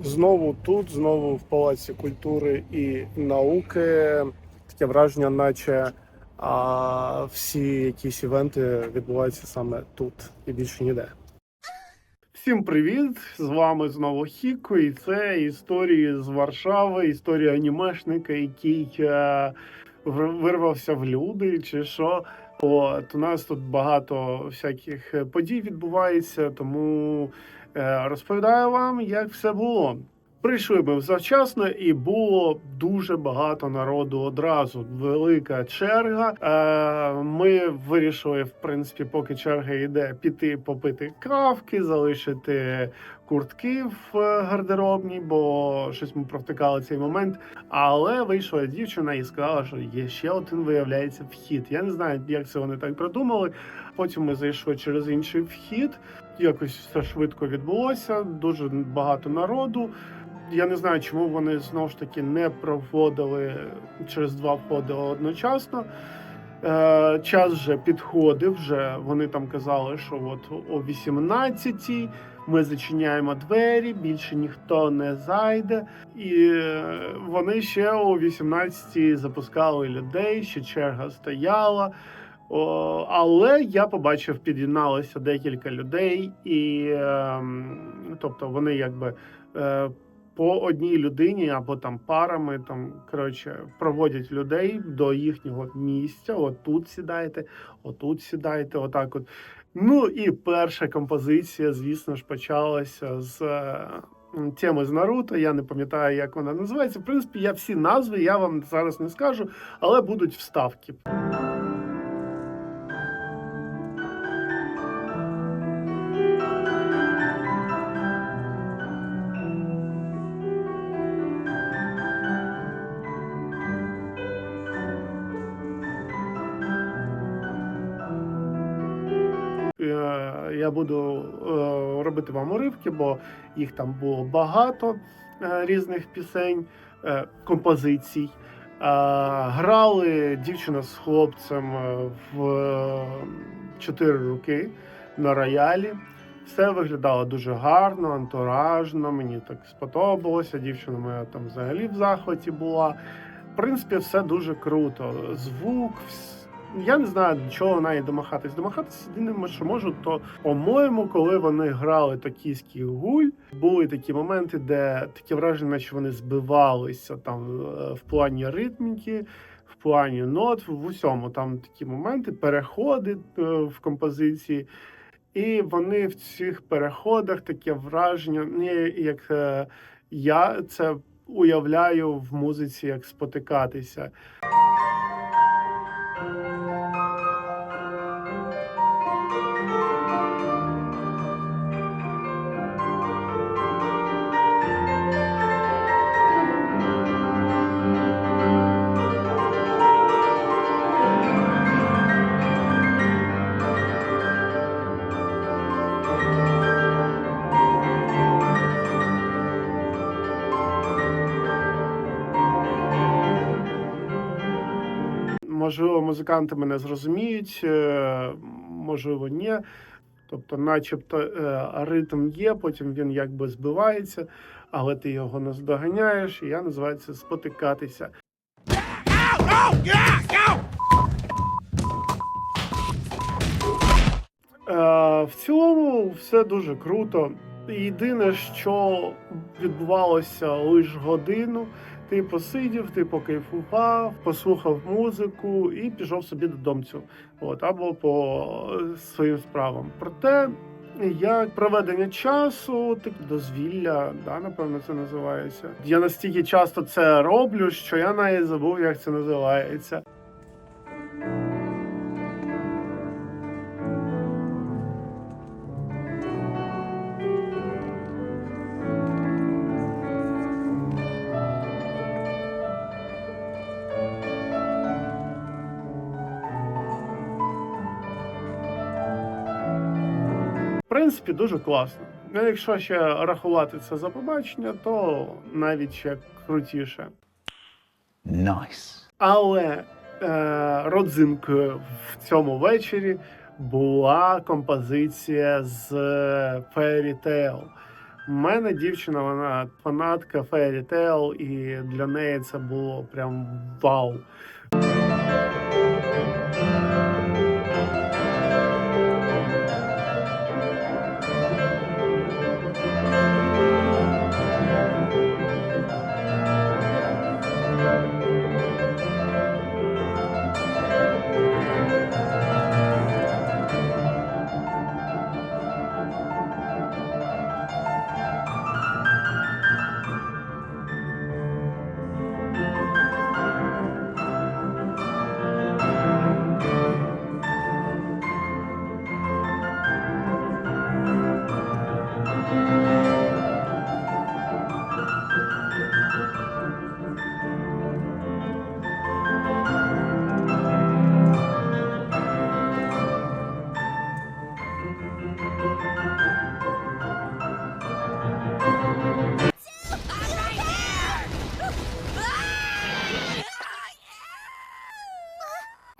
Знову тут, знову в Палаці культури і науки. Таке враження, наче а, всі якісь івенти відбуваються саме тут і більше ніде. Всім привіт! З вами знову Хіко, і це історії з Варшави, історія анімешника, який е, вирвався в люди, чи що. От у нас тут багато всяких подій відбувається, тому розповідаю вам, як все було. Прийшли ми завчасно, і було дуже багато народу одразу. Велика черга. Е, ми вирішили, в принципі, поки черга йде, піти попити кавки, залишити куртки в е, гардеробній, бо щось ми провтикали цей момент. Але вийшла дівчина і сказала, що є ще один, виявляється, вхід. Я не знаю, як це вони так придумали. Потім ми зайшли через інший вхід. Якось все швидко відбулося, дуже багато народу. Я не знаю, чому вони знову ж таки не проводили через два входи одночасно. Е, час вже підходив. Вже вони там казали, що от о 18-й ми зачиняємо двері, більше ніхто не зайде. І е, вони ще о 18-й запускали людей, ще черга стояла. О, але я побачив, під'єдналося декілька людей, і ем, тобто вони якби е, по одній людині або там парами, там коротше проводять людей до їхнього місця. От тут сідайте, отут сідайте, отак. От. Ну і перша композиція, звісно ж, почалася з. е, Теми з Наруто, я не пам'ятаю, як вона називається. В принципі, я всі назви я вам зараз не скажу, але будуть вставки. Я буду е, робити вам уривки, бо їх там було багато е, різних пісень, е, композицій. Грали дівчина з хлопцем в чотири роки на роялі. Все виглядало дуже гарно, антуражно. Мені так сподобалося. Дівчина моя там взагалі в захваті була. В принципі, все дуже круто. Звук, я не знаю, до чого навіть домахатись. Домахатись єдине, що можу, то по-моєму, коли вони грали токійський гуль, були такі моменти, де таке враження, наче вони збивалися там е, в плані ритміки, в плані нот, в усьому. Там такі моменти, переходи е, в композиції. І вони в цих переходах таке враження, ну, як е, я це уявляю в музиці, як спотикатися. Можливо, музиканти мене зрозуміють, е, можливо, ні. Тобто, начебто, е, ритм є, потім він якби збивається, але ти його наздоганяєш, і я називаю це спотикатися. Е, В цілому все дуже круто. Єдине, що відбувалося лише годину. Ти посидів, ти покайфував, послухав музику і пішов собі додомцю. От або по е, своїм справам. Проте як проведення часу, так дозвілля, да, напевно, це називається. Я настільки часто це роблю, що я навіть забув, як це називається. В принципі, дуже класно. Ну, якщо ще рахувати це за побачення, то навіть ще крутіше. Nice. Але е, родзинкою в цьому вечорі була композиція з Fairy Tail. У мене дівчина, вона фанатка Fairy Tail, і для неї це було прям вау.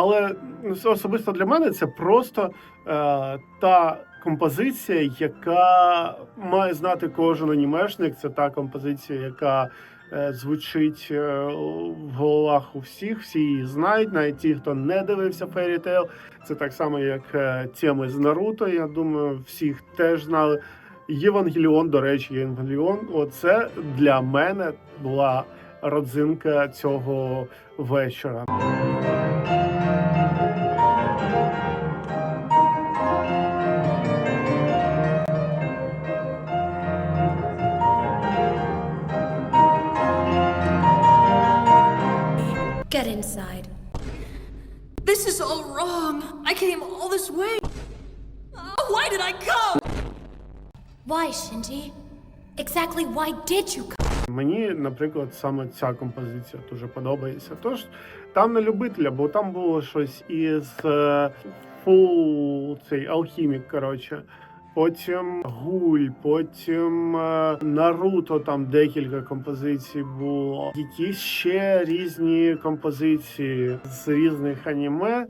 Але ну, особисто для мене це просто е, та композиція, яка має знати кожен анімешник. Це та композиція, яка е, звучить е, в головах у всіх. Всі її знають, навіть ті, хто не дивився Fairy Tail. Це так само, як е, теми з Наруто. Я думаю, всіх теж знали. Євангеліон, до речі, Євангеліон. Оце для мене була родзинка цього вечора. This is all wrong. I came all this way. Uh, why did I come? Why, Shinji? Exactly why did you come? Мені, наприклад, саме ця композиція дуже подобається. Тож там на любителя, бо там було щось із е, фул цей алхімік. Коротше. Потім гуль, потім е, Наруто, там декілька композицій було. Якісь ще різні композиції з різних аніме.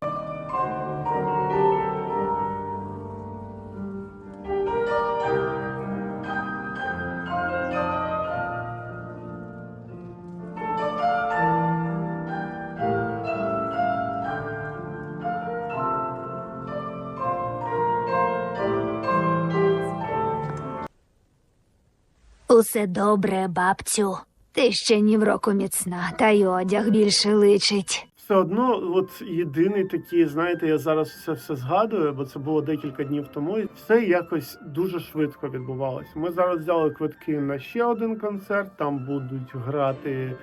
Усе добре, бабцю. Ти ще ні в року міцна, та й одяг більше личить. Все одно, от єдиний такий, знаєте, я зараз це все згадую, бо це було декілька днів тому. і Все якось дуже швидко відбувалося. Ми зараз взяли квитки на ще один концерт. Там будуть грати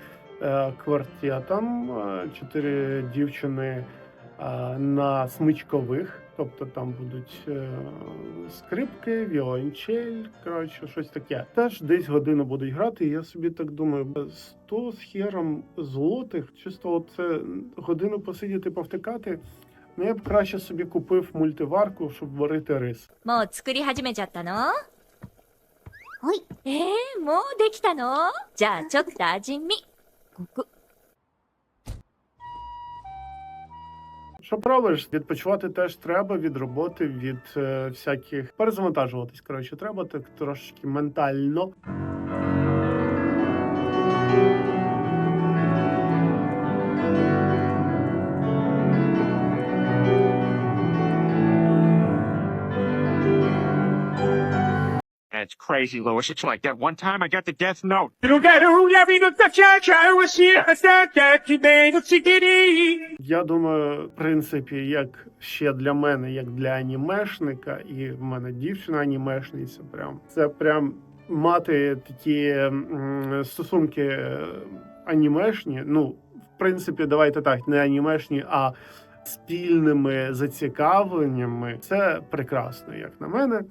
е, квартетом е, чотири дівчини Е, на смичкових, тобто там будуть е, скрипки, віолончель, коротше, щось таке. Теж десь годину будуть грати. і Я собі так думаю, «Е, 100 з хером злотих, чисто оце годину посидіти, повтикати. Ну я б краще собі купив мультиварку, щоб варити рис. Мо цкурі гаджимеджатано? Ой. Е, мо декітано? Джа, чотта, джиммі. Що пробуєш? Відпочивати теж треба від роботи, від е, всяких перезавантажуватись. Коротше, треба так трошки ментально. That's crazy, Lois. It's like that one time I got the death note. Я думаю, в принципі, як ще для мене, як для анімешника, і в мене дівчина анімешниця, прям це прям мати такі стосунки е, анімешні. Ну, в принципі, давайте так, не анімешні, а спільними зацікавленнями. Це прекрасно, як на мене.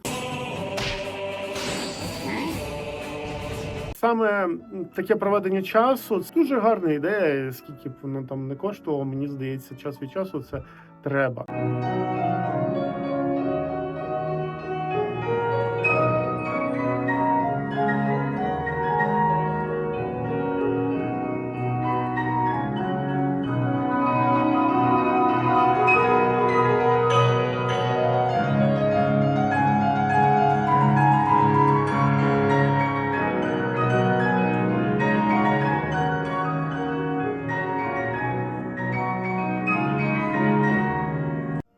Саме таке проведення часу це дуже гарна ідея. Скільки б воно там не коштувало, мені здається, час від часу це треба.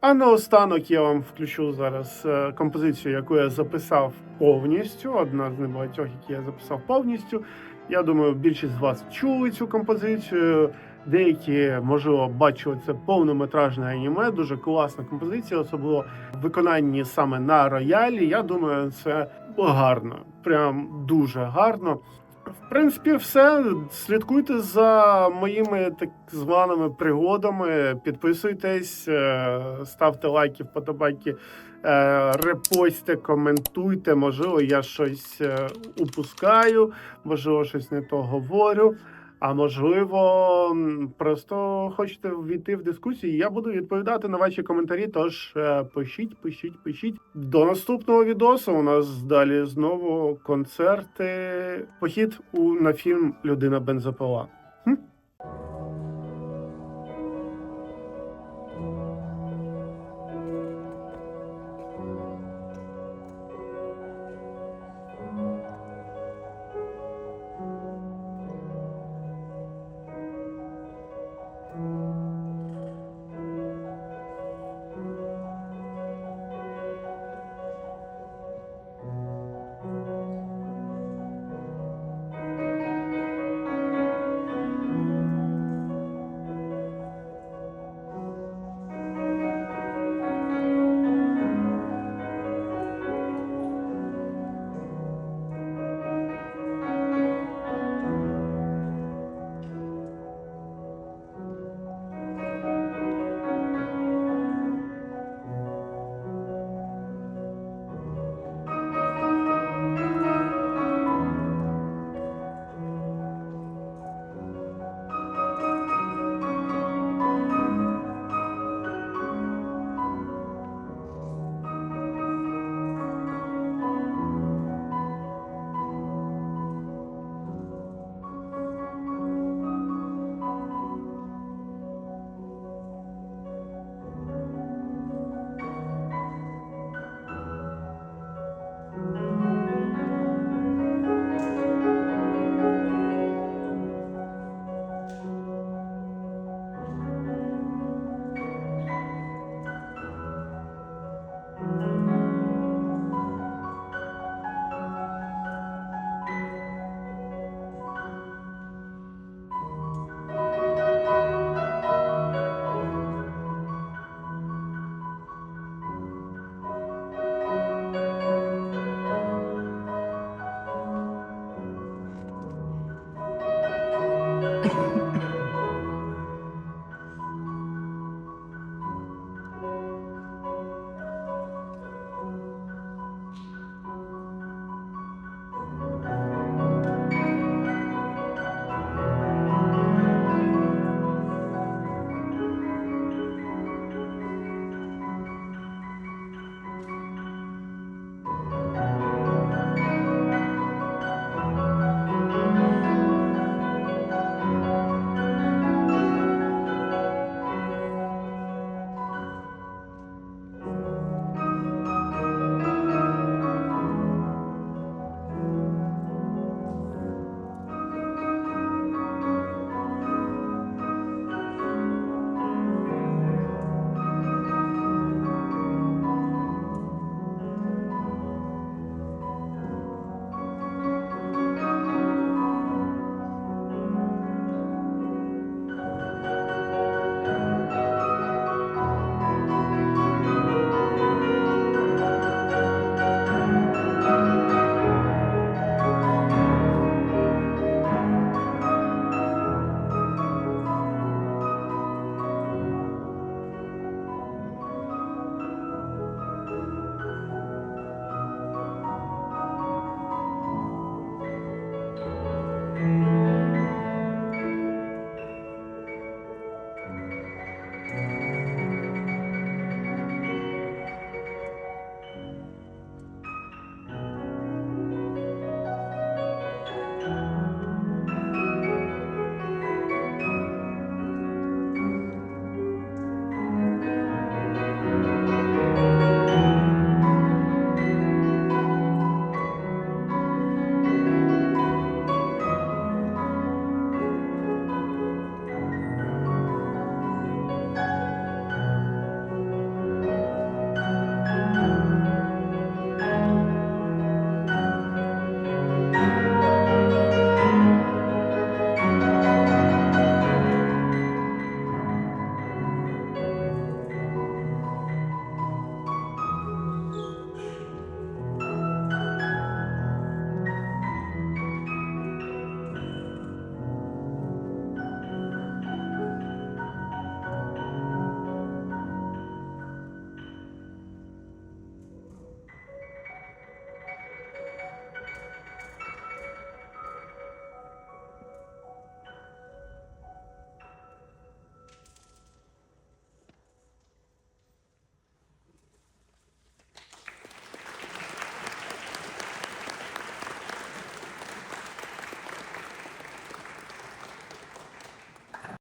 А наостанок я вам включу зараз е, композицію, яку я записав повністю. Одна з небагатьох, які я записав повністю. Я думаю, більшість з вас чули цю композицію. Деякі, можливо, бачили це повнометражне аніме. Дуже класна композиція, особливо в виконанні саме на роялі. Я думаю, це гарно. Прям дуже гарно. Принципі, все. Слідкуйте за моїми так званими пригодами. Підписуйтесь, е, ставте лайки, вподобайки, е, репостите, коментуйте. Можливо, я щось е, упускаю, можливо, щось не то говорю. А можливо, просто хочете ввійти в дискусію. Я буду відповідати на ваші коментарі. Тож е, пишіть, пишіть, пишіть. До наступного відосу. У нас далі знову концерти. Похід у на фільм Людина бензопила.